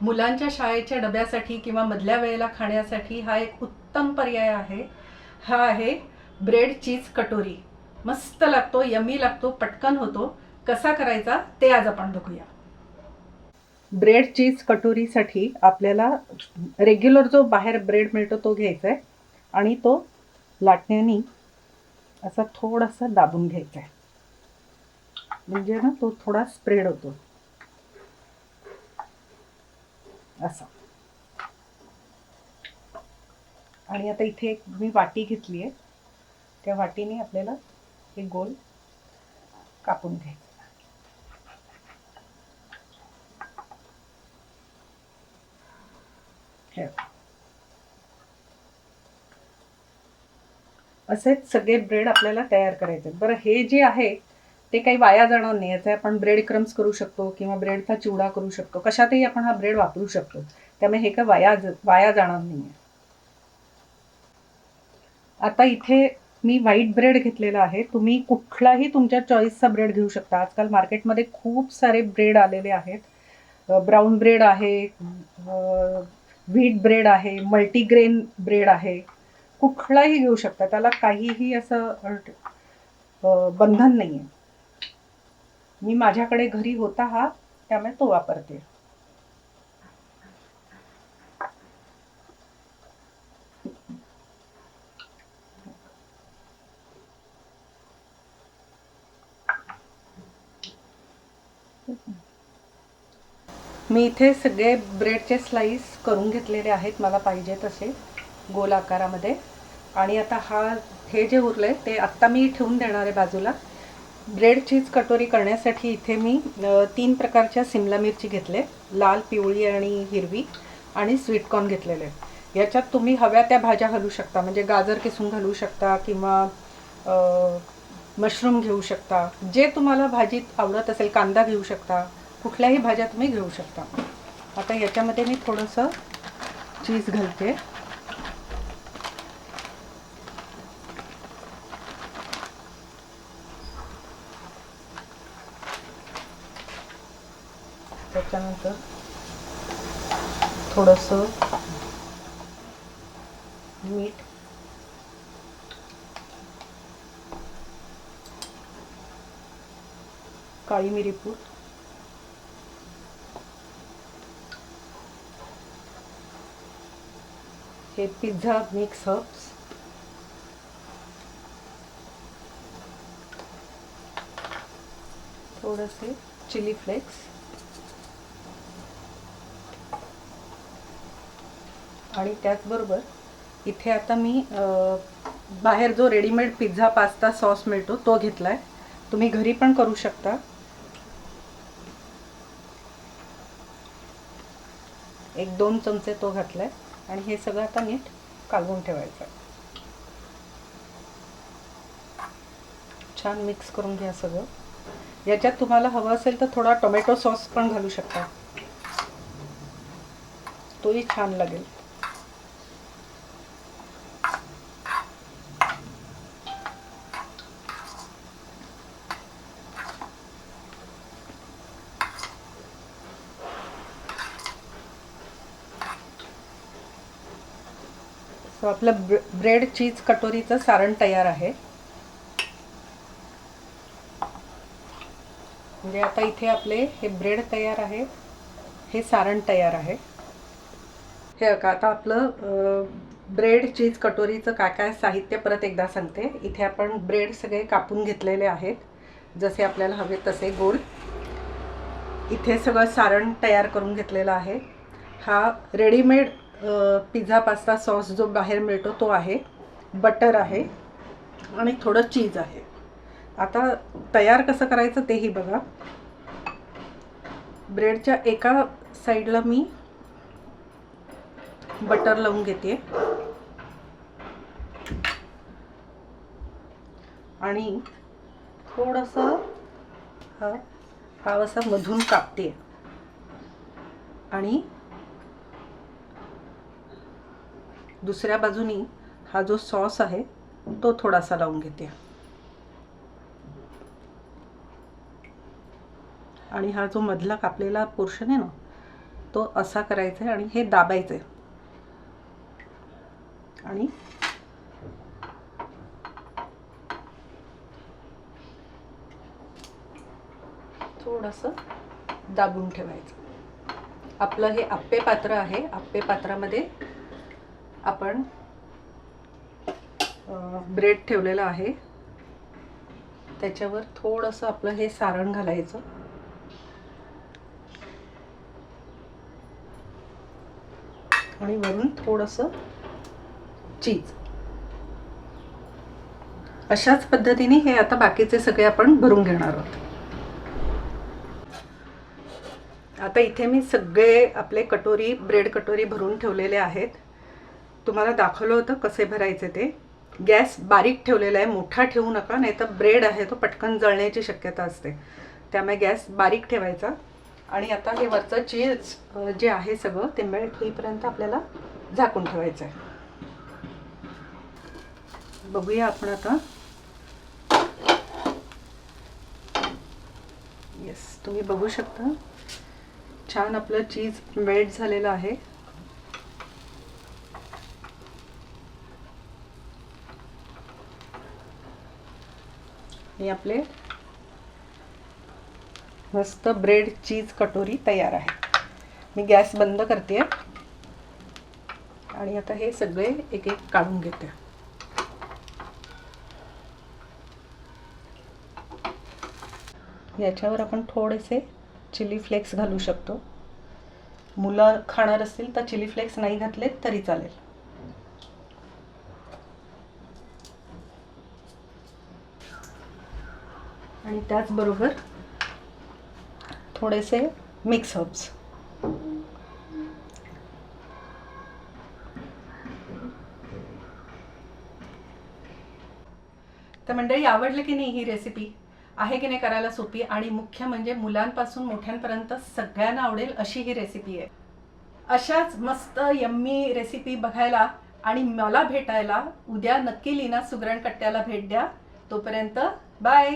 मुलांच्या शाळेच्या डब्यासाठी किंवा मधल्या वेळेला खाण्यासाठी हा एक उत्तम पर्याय आहे. हा आहे ब्रेड चीज कटोरी. मस्त लागतो यमी लागतो पटकन होतो. कसा करायचा ते आज आपण बघूया. ब्रेड चीज कटोरीसाठी आपल्याला रेग्युलर जो बाहेर ब्रेड मिळतो तो घ्यायचा आहे आणि तो लाटण्यानी असा थोडासा दाबून घ्यायचा आहे म्हणजे ना तो थोडा स्प्रेड होतो. असा. आणि आता इथे एक मी वाटी घेतली आहे त्या वाटीने आपल्याला हे गोल कापून घ्यायचं. असेच सगळे ब्रेड आपल्याला तयार करायचे. बरं हे जे आहे ते काही वाया जाणार नाही. याचे आपण ब्रेड क्रम्स करू शकतो किंवा ब्रेडचा चिवडा करू शकतो. कशातही आपण हा ब्रेड वापरू शकतो. त्यामुळे हे काय वाया ज- वाया जाणार नाही. आता इथे मी व्हाईट ब्रेड घेतलेला आहे. तुम्ही कुठलाही तुमच्या चॉईसचा ब्रेड घेऊ शकता. आजकाल मार्केटमध्ये खूप सारे ब्रेड आलेले आहेत. ब्राऊन ब्रेड आहे व्हीट ब्रेड आहे मल्टीग्रेन ब्रेड आहे. कुठलाही घेऊ शकता. त्याला काहीही असं बंधन नाही आहे मी माझ्याकडे घरी होता हा त्यामुळे तो वापरते. मी इथे सगळे ब्रेडचे स्लाईस करून घेतलेले आहेत मला पाहिजे तसे गोल आकारामध्ये. आणि आता हा हे जे उरले ते आत्ता मी ठेवून देणार आहे बाजूला. ब्रेड चीज कटोरी करण्यासाठी इथे मी तीन प्रकारच्या सिमला मिरची घेतले. लाल पिवळी आणि हिरवी आणि स्वीटकॉर्न घेतलेले. याच्यात तुम्ही हव्या त्या भाज्या घालू शकता. म्हणजे गाजर किसून घालू शकता किंवा मशरूम घेऊ शकता. जे तुम्हाला भाजीत आवडत असेल कांदा घेऊ शकता. कुठल्याही भाज्या तुम्ही घेऊ शकता. आता याच्यामध्ये मी थोडंसं चीज घालते. त्याच्यानंतर थोडंसं मीठ. काळी मिरी पूड. हे पिझ्झा मिक्स हब्स थोडेसे चिली फ्लेक्स. आणि त्याचबरोबर इथे आता मी बाहेर जो रेडीमेड पिझ्झा पास्ता सॉस मिळतो तो घेतला आहे तुम्ही घरी पण करू शकता. एक दोन चमचे तो घातला आहे आणि हे सगळं आता नीट कालवून ठेवायचं आहे. छान मिक्स करून घ्या सगळं. याच्यात तुम्हाला हवं असेल तर थोडा टोमॅटो सॉस पण घालू शकता. तोही छान लागेल. सो आपलं ब्र ब्रेड चीज कटोरीचं सारण तयार आहे. म्हणजे आता इथे आपले हे ब्रेड तयार आहे. हे सारण तयार आहे. हे बघा आता आपलं ब्रेड चीज कटोरीचं काय काय साहित्य परत एकदा सांगते. इथे आपण ब्रेड सगळे कापून घेतलेले आहेत. जसे आपल्याला हवे तसे गोल. इथे सगळं सारण तयार करून घेतलेलं आहे. हा रेडीमेड पिझ्झा पास्ता सॉस जो बाहेर मिळतो तो आहे. बटर आहे आणि थोडं चीज आहे. आता तयार कसं करायचं तेही बघा. ब्रेडच्या एका साईडला मी बटर लावून घेते. आणि थोडंसं हा हा असा मधून कापते. आणि दुसऱ्या बाजूनी हा जो सॉस आहे तो थोडासा लावून घेते. आणि हा जो मधला कापलेला पोर्शन आहे ना तो असा करायचा आहे आणि हे दाबायचं आहे. आणि थोडंसं दाबून ठेवायचं. आपलं हे आप्पे पात्र आहे आप्पे पात्रामध्ये आपण ब्रेड ठेवलेलं आहे. त्याच्यावर थोडंसं आपलं हे सारण घालायचं. आणि वरून थोडंसं चीज अशाच पद्धतीने हे आता बाकीचे सगळे आपण भरून घेणार आहोत. आता इथे मी सगळे आपले कटोरी ब्रेड कटोरी भरून ठेवलेले आहेत. तुम्हाला दाखवलं होतं कसे भरायचे ते. गॅस बारीक ठेवलेला आहे मोठा ठेवू नका नाही तर ब्रेड आहे तो पटकन जळण्याची शक्यता असते. त्यामुळे गॅस बारीक ठेवायचा. आणि आता हे वरचं चीज जे आहे सगळं ते मेल्ट होईपर्यंत आपल्याला झाकून ठेवायचं आहे. बघूया आपण आता. येस तुम्ही बघू शकता. छान आपलं चीज मेल्ट झालेलं आहे. आणि आपले मस्त ब्रेड चीज कटोरी तयार आहे. मी गॅस बंद करते आणि आता हे सगळे एक एक काढून घेते. याच्यावर आपण थोडेसे चिली फ्लेक्स घालू शकतो. मुलं खाणार असतील तर चिली फ्लेक्स नाही घातले तरी चालेल. आणि त्याचबरोबर थोडेसे मिक्स हर्ब्स तर मंडळी आवडलं की नाही ही रेसिपी आहे की नाही करायला सोपी? आणि मुख्य म्हणजे मुलांपासून मोठ्यांपर्यंत सगळ्यांना आवडेल अशी ही रेसिपी आहे. अशाच मस्त यम्मी रेसिपी बघायला आणि मला भेटायला उद्या नक्की लिना सुगरण कट्ट्याला भेट द्या. तोपर्यंत बाय